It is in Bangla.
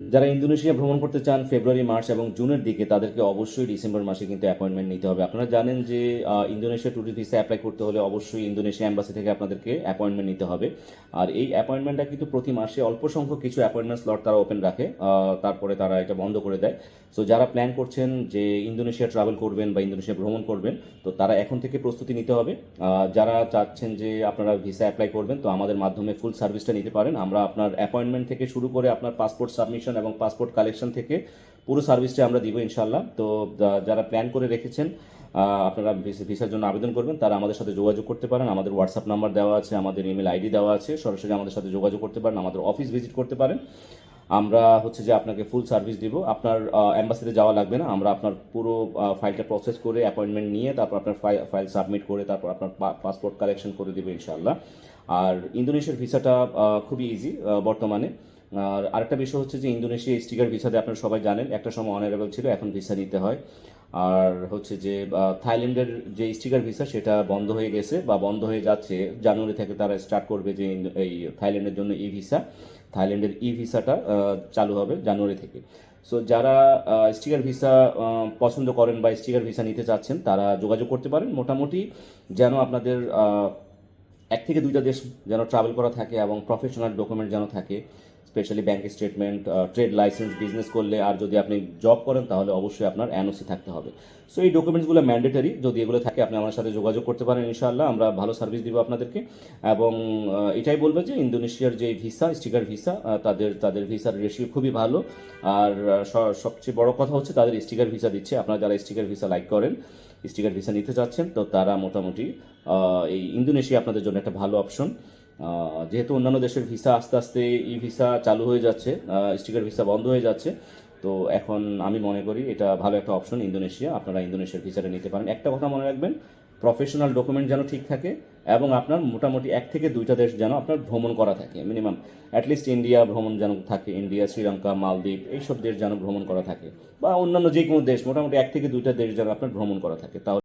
যারা ইন্দোনেশিয়া ভ্রমণ করতে চান ফেব্রুয়ারি, মার্চ এবং জুনের দিকে, তাদেরকে অবশ্যই ডিসেম্বর মাসে কিন্তু অ্যাপয়েন্টমেন্ট নিতে হবে। আপনারা জানেন যে ইন্দোনেশিয়া ট্যুরিস্ট ভিসা অ্যাপ্লাই করতে হলে অবশ্যই ইন্দোনেশিয়া অ্যাম্বাসি থেকে আপনাদেরকে অ্যাপয়েন্টমেন্ট নিতে হবে। আর এই অ্যাপয়েন্টমেন্টটা কিন্তু প্রতি মাসে অল্প সংখ্যক কিছু অ্যাপয়েন্টমেন্ট স্লট তারা ওপেন রাখে তারপরে তারা এটা বন্ধ করে দেয়। সো যারা প্ল্যান করছেন যে ইন্দোনেশিয়া ট্রাভেল করবেন বা ইন্দোনেশিয়া ভ্রমণ করবেন, তো তারা এখন থেকে প্রস্তুতি নিতে হবে। যারা চাচ্ছেন যে আপনারা ভিসা অ্যাপ্লাই করবেন, তো আমাদের মাধ্যমে ফুল সার্ভিসটা নিতে পারেন। আমরা আপনার অ্যাপয়েন্টমেন্ট থেকে শুরু করে আপনার পাসপোর্ট সাবমিশন এবং পাসপোর্ট কালেকশন থেকে পুরো সার্ভিসটা আমরা দিব ইনশাল্লাহ তো যারা প্ল্যান করে রেখেছেন আপনারা ভিসার জন্য আবেদন করবেন, তারা আমাদের সাথে যোগাযোগ করতে পারেন। আমাদের হোয়াটসঅ্যাপ নাম্বার দেওয়া আছে, আমাদের ইমেল আইডি দেওয়া আছে, সরাসরি আমাদের সাথে যোগাযোগ করতে পারেন, আমাদের অফিস ভিজিট করতে পারেন। আমরা হচ্ছে যে আপনাকে ফুল সার্ভিস দিব। আপনার অ্যাম্বাসিতে যাওয়া লাগবে না। আমরা আপনার পুরো ফাইলটা প্রসেস করে অ্যাপয়েন্টমেন্ট নিয়ে তারপর আপনার ফাইল সাবমিট করে তারপর আপনার পাসপোর্ট কালেকশন করে দেবো ইনশাল্লাহ আর ইন্দোনেশিয়ার ভিসাটা খুবই ইজি বর্তমানে। আর আরেকটা বিষয় হচ্ছে যে ইন্দোনেশিয়া স্টিকার ভিসাতে আপনারা সবাই জানেন, একটা সময় অনারেবল ছিল, এখন ভিসা নিতে হয়। আর হচ্ছে যে থাইল্যান্ডের যে স্টিকার ভিসা, সেটা বন্ধ হয়ে গেছে বা বন্ধ হয়ে যাচ্ছে। জানুয়ারি থেকে তারা স্টার্ট করবে যে এই থাইল্যান্ডের জন্য ই ভিসা। থাইল্যান্ডের ই ভিসাটা চালু হবে জানুয়ারি থেকে। সো যারা স্টিকার ভিসা পছন্দ করেন বা স্টিকার ভিসা নিতে চাচ্ছেন, তারা যোগাযোগ করতে পারেন। মোটামুটি যেন আপনাদের এক থেকে দুইটা দেশ যেন ট্রাভেল করা থাকে এবং প্রফেশনাল ডকুমেন্ট যেন থাকে। Specially bank statement trade licence business করলে আর যদি আপনি জব করেন, তাহলে অবশ্যই আপনার এনওসি থাকতে হবে। সো এই ডকুমেন্টসগুলো ম্যান্ডেটারি যদি এগুলো থাকে, আপনি আমার সাথে যোগাযোগ করতে পারেন ইনশাআল্লাহ, আমরা ভালো সার্ভিস দিব আপনাদেরকে। এবং এটাই বলব যে ইন্দোনেশিয়ার যে ভিসা স্টিকার ভিসা তাদের তাদের ভিসার রেশিও খুবই ভালো। আর সবচেয়ে বড় কথা হচ্ছে, তাদের স্টিকার ভিসা দিচ্ছে। আপনারা যারা স্টিকার ভিসা লাইক করেন স্টিকার ভিসা নিতে চাচ্ছেন, তো তারা মোটামুটি এই ইন্দোনেশিয়া আপনাদের জন্য একটা ভালো অপশন যেহেতু অন্যান্য দেশের ভিসা আস্তে আস্তে ই ভিসা চালু হয়ে যাচ্ছে স্টিকার ভিসা বন্ধ হয়ে যাচ্ছে, তো এখন আমি মনে করি এটা ভালো একটা অপশন ইন্দোনেশিয়া। আপনারা ইন্দোনেশিয়ার ভিসাটা নিতে পারেন। একটা কথা মনে রাখবেন প্রফেশনাল ডকুমেন্ট যেন ঠিক থাকে এবং আপনার মোটামুটি এক থেকে দুইটা দেশ যেন আপনার ভ্রমণ করা থাকে মিনিমাম অ্যাটলিস্ট ইন্ডিয়া ভ্রমণ যেন থাকে ইন্ডিয়া শ্রীলঙ্কা মালদ্বীপ এইসব দেশ যেন ভ্রমণ করা থাকে, বা অন্যান্য যে কোনো দেশ, মোটামুটি এক থেকে দুইটা দেশ যেন আপনার ভ্রমণ করা থাকে। তাহলে